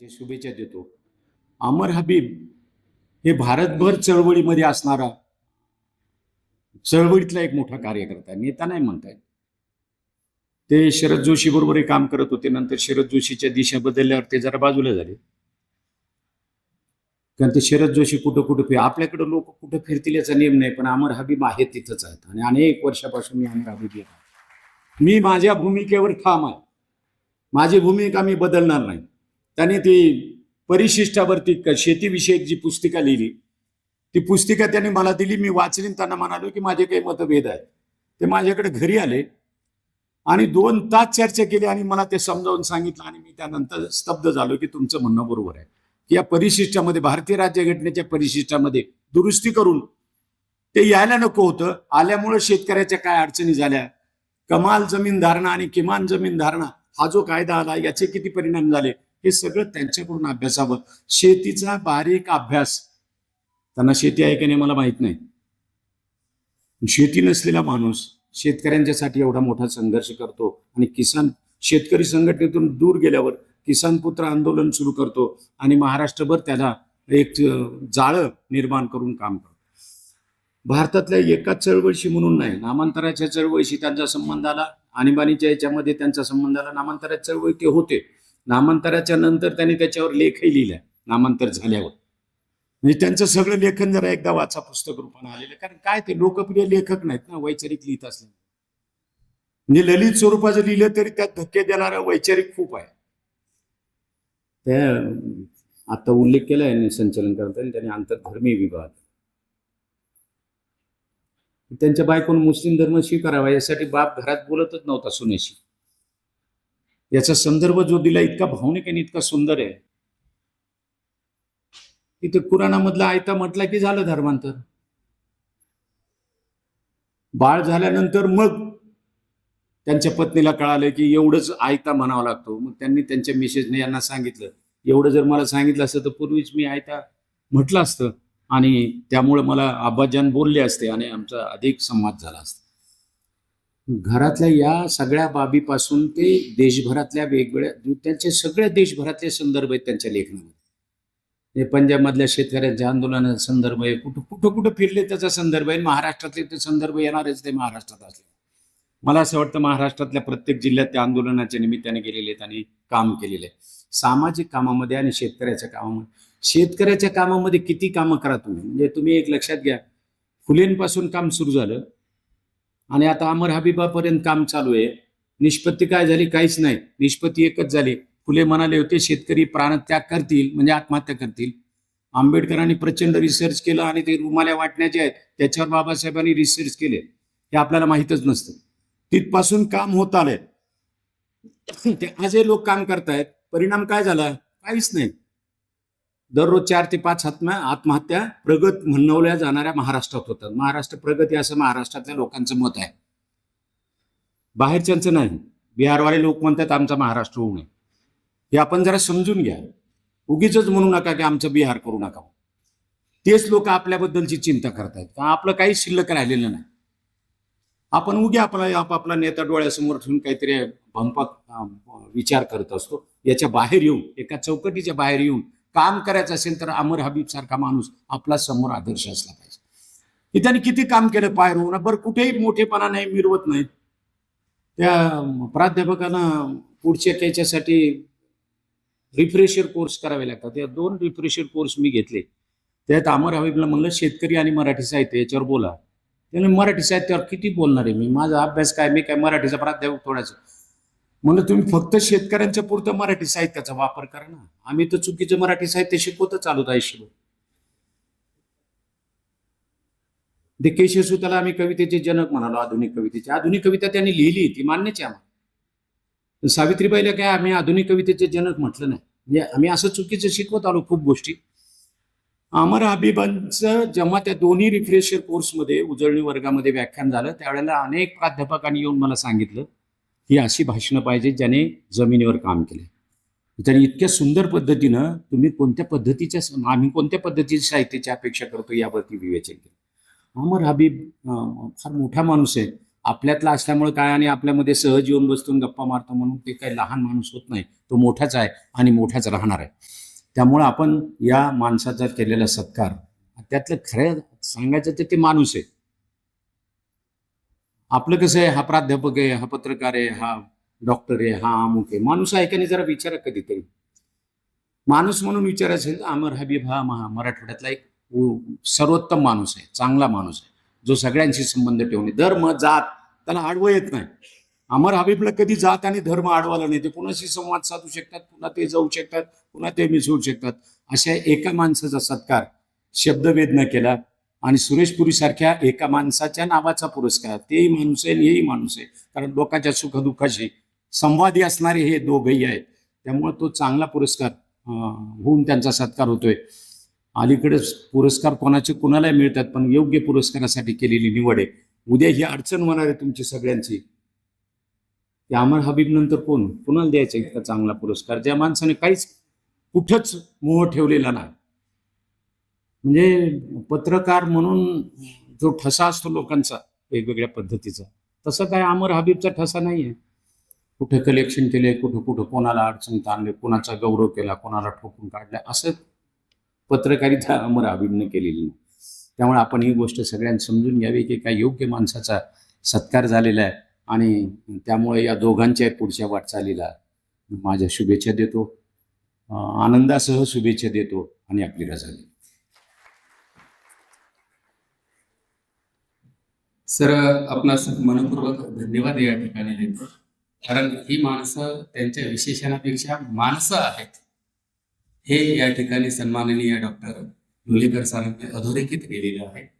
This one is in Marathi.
जयंतीच्या शुभेच्छा देतो. अमर हबीब हे भारतभर चळवळीमध्ये असणारा चळवळीतला एक मोठा कार्यकर्ता नेता नाही म्हणताय. ते शरद जोशी बरोबर काम करत होते. नंतर शरद जोशीच्या दिशा बदलल्यावर ते जरा बाजूला झाले. कारण ते शरद जोशी कुठं कुठं फिर आपल्याकडे लोक कुठं फिरतील याचा नियम नाही पण अमर हबीब आहे तिथंच आहेत. आणि अनेक वर्षापासून मी अमर हबीब येत मी माझ्या भूमिकेवर ठाम आहे. माझी भूमिका मी बदलणार नाही. त्याने ती परिशिष्टावरती शेतीविषयक जी पुस्तिका लिहिली ती पुस्तिका त्यांनी मला दिली. मी वाचली त्यांना म्हणालो की माझे काही मतभेद आहेत. ते माझ्याकडे घरी आले आणि दोन तास चर्चा केली आणि मला ते समजावून सांगितलं आणि मी त्यानंतर स्तब्ध झालो की तुमचं म्हणणं बरोबर आहे. की या परिशिष्टामध्ये भारतीय राज्यघटनेच्या परिशिष्टामध्ये दुरुस्ती करून ते यायला नको होतं. आल्यामुळे शेतकऱ्याच्या काय अडचणी झाल्या? कमाल जमीन धारणा आणि किमान जमीन धारणा हा जो कायदा आला याचे किती परिणाम झाले? हे सगळं त्यांच्याकडून अभ्यासावं. शेतीचा बारीक अभ्यास. त्यांना शेती आहे की नाही मला माहीत नाही. शेती नसलेला माणूस शेतकऱ्यांच्यासाठी एवढा मोठा संघर्ष करतो आणि किसान शेतकरी संघटनेतून दूर गेल्यावर किसान पुत्र आंदोलन सुरू करतो आणि महाराष्ट्रभर त्याला एक जाळं निर्माण करून काम करतो. भारतातल्या एकाच चळवळीशी म्हणून नाही नामांतराच्या चळवळीशी त्यांचा संबंध आला. आणीबाणीच्या याच्यामध्ये त्यांचा संबंध आला. नामांतराच्या चळवळी ते होते. नामांतराच्या नंतर त्यांनी त्याच्यावर लेखही लिहिला नामांतर झाल्यावर. म्हणजे त्यांचं सगळं लेखन जरा एकदा वाचा पुस्तक रूपाने आलेलं. कारण काय ते लोकप्रिय लेखक नाहीत ना वैचारिक लिहित असले म्हणजे ललित स्वरूपाचं लिहिलं तरी त्यात धक्के देणारा वैचारिक खूप आहे. त्या आता उल्लेख केला ना संचलन करताना त्यांनी आंतरधर्मीय विभाग. त्यांच्या बायकोन मुस्लिम धर्म स्वीकारावा यासाठी बाप घरात बोलतच नव्हता सुनेशी. याचा संदर्भ जो दिला इतका भावनिक आणि इतका सुंदर आहे. इथे कुराणामधला आयता म्हटला की झालं धर्मांतर. बाळ झाल्यानंतर मग त्यांच्या पत्नीला कळालं की एवढंच आयता म्हणावा लागतो. मग त्यांनी त्यांच्या मिसेजने यांना सांगितलं. एवढं जर मला सांगितलं असतं तर पूर्वीच मी आयता म्हटलं असतं. आणि त्यामुळे मला आबाजान बोलले असते आणि आमचा अधिक संवाद झाला असता. घरातल्या या सगळ्या बाबीपासून ते देशभरातल्या वेगवेगळ्या त्यांचे सगळ्या देशभरातले संदर्भ आहेत त्यांच्या लेखनामध्ये. पंजाबमधल्या शेतकऱ्यांच्या आंदोलनाचा संदर्भ आहे कुठं कुठं कुठं फिरले त्याचा संदर्भ आहे महाराष्ट्रातले ते संदर्भ येणारच ते महाराष्ट्रात असले. मला असं वाटतं महाराष्ट्रातल्या प्रत्येक जिल्ह्यात त्या आंदोलनाच्या निमित्ताने गेलेले आहेत आणि काम केलेले आहे सामाजिक कामामध्ये आणि शेतकऱ्याच्या कामामध्ये. शेतकऱ्याच्या कामामध्ये किती कामं करा तुम्ही? म्हणजे तुम्ही एक लक्षात घ्या. फुलेंपासून काम सुरू झालं. आणि आता अमर हबीबापर्यंत काम चालू आहे. निष्पत्ती काय झाली? काहीच नाही. निष्पत्ती एकच झाली. फुले म्हणाले होते शेतकरी प्राणत्याग करतील म्हणजे आत्महत्या करतील. आंबेडकरांनी प्रचंड रिसर्च केलं आणि ते रुमाल्या वाटण्याचे आहेत. त्याच्यावर बाबासाहेबांनी रिसर्च केले. हे आपल्याला माहीतच नसतं. तिथपासून काम होत आलंय. ते आजही लोक काम करतायत. परिणाम काय झाला? काहीच नाही. दररोज चार ते पाच आत्म आत्महत्या प्रगत म्हणवल्या जाणाऱ्या महाराष्ट्रात होतात. महाराष्ट्र प्रगती असं महाराष्ट्रातल्या लोकांचं मत आहे. बाहेरच्यांचं नाही. बिहारवाले लोक म्हणतात आमचा महाराष्ट्र होऊ नये हे आपण जरा समजून घ्या. उगीच म्हणू नका की आमचं बिहार करू नका. तेच लोक आपल्याबद्दलची चिंता करतायत. का आपलं काही शिल्लक राहिलेलं नाही? आपण उग्या आपला आपापला नेता डोळ्यासमोर ठेवून काहीतरी भंपक विचार करत असतो. याच्या बाहेर येऊन एका चौकटीच्या बाहेर येऊन काम करायचं असेल तर अमर हबीब सारखा माणूस आपला समोर आदर्श असला पाहिजे. की त्यांनी किती काम केलं पाय रोवणं बरं कुठेही मोठेपणा नाही मिरवत नाही. त्या प्राध्यापकांना पुढच्या त्याच्यासाठी रिफ्रेशर कोर्स करावे लागतात. त्या दोन रिफ्रेशर कोर्स मी घेतले. त्यात अमर हबीबला म्हणलं शेतकरी आणि मराठी साहित्य याच्यावर बोला. त्याने मराठी साहित्यावर किती बोलणार आहे मी? माझा अभ्यास काय? मी काय मराठीचा प्राध्यापक थोडासा? म्हणलं तुम्ही फक्त शेतकऱ्यांच्या पुरतं मराठी साहित्याचा वापर करा ना. आम्ही तर चुकीचं मराठी साहित्य शिकवतच चालू आयुष्यभर. ते केशवसुताला आम्ही कवितेचे जनक म्हणालो आधुनिक कवितेचे. आधुनिक कविता त्यांनी लिहिली ती मान्यच आहे आम्हाला. सावित्रीबाईला काय आम्ही आधुनिक कवितेचे जनक म्हटलं नाही. म्हणजे आम्ही असं चुकीचं शिकवत आलो खूप गोष्टी. अमर हबीबांचं जेव्हा त्या दोन्ही रिफ्रेशर कोर्समध्ये उजळणी वर्गामध्ये व्याख्यान झालं त्यावेळेला अनेक प्राध्यापकांनी येऊन मला सांगितलं ही अशी भाषणं पाहिजे ज्याने जमिनीवर काम केले. त्याने इतक्या सुंदर पद्धतीनं तुम्ही कोणत्या पद्धतीच्या आम्ही कोणत्या पद्धतीच्या साहित्याची अपेक्षा करतो यावरती विवेचन केलं. अमर हबीब फार मोठा माणूस आहे. आपल्यातला असल्यामुळे काय आणि आपल्यामध्ये सहज येऊन बसतून गप्पा मारतो म्हणून ते काही लहान माणूस होत नाही. तो मोठाच आहे आणि मोठाच राहणार आहे. त्यामुळं आपण या माणसाचा केलेला सत्कार त्यातलं खरं सांगायचं तर ते माणूस आहे. आपलं कसं आहे हा प्राध्यापक आहे हा पत्रकार आहे हा डॉक्टर आहे हा अमुक आहे. माणूस आहे जरा विचारा कधीतरी. माणूस म्हणून विचारायचं असेल तर अमर हबीब हा महा मराठवाड्यातला एक सर्वोत्तम माणूस आहे चांगला माणूस आहे जो सगळ्यांशी संबंध ठेवणे धर्म जात त्याला आडवं येत नाही. अमर हबीबला कधी जात आणि धर्म आडवाला नाही. ते कुणाशी संवाद साधू शकतात पुन्हा ते जाऊ शकतात पुन्हा ते मिसळू शकतात. अशा एका माणसाचा सत्कार शब्दवेद न केला आणि सुरेश पुरीसारख्या एका माणसाच्या नावाचा पुरस्कार तेही माणूस आहे हेही माणूस आहे. कारण लोकांच्या सुखदुःखाशी संवादी असणारे हे दोघही आहेत. त्यामुळे तो चांगला पुरस्कार होऊन त्यांचा सत्कार होतोय. अलीकडेच पुरस्कार कोणाचे कोणाला मिळतात पण योग्य पुरस्कारासाठी केलेली निवड आहे. उद्या ही अडचण होणार आहे तुमची सगळ्यांची. की अमर हबीब नंतर कोण? कुणाला द्यायचा इतका चांगला पुरस्कार? ज्या माणसाने काहीच कुठंच मोह ठेवलेला नाही. म्हणजे पत्रकार म्हणून जो ठसा असतो लोकांचा वेगवेगळ्या पद्धतीचा तसं काय अमर हबीबचा ठसा नाही आहे कुठे कलेक्शन केले कुठं कुठं कोणाला अडचणीत आणले कोणाचा गौरव केला कोणाला ठोकून काढला असं पत्रकारिता अमर हबीबने केलेली नाही. त्यामुळे आपण ही गोष्ट सगळ्यांनी समजून घ्यावी की काय योग्य माणसाचा सत्कार झालेला आहे आणि त्यामुळे या दोघांच्या पुढच्या वाटचालीला माझ्या शुभेच्छा देतो आनंदासह शुभेच्छा देतो आणि आपली रजा देतो. सर आपणास मनपूर्वक धन्यवाद या ठिकाणी देतो. कारण ही माणसं त्यांच्या विशेषणापेक्षा माणसं आहेत. हे या ठिकाणी सन्माननीय डॉक्टर डोलेकर सरांनी अधोरेखित केलेलं आहे.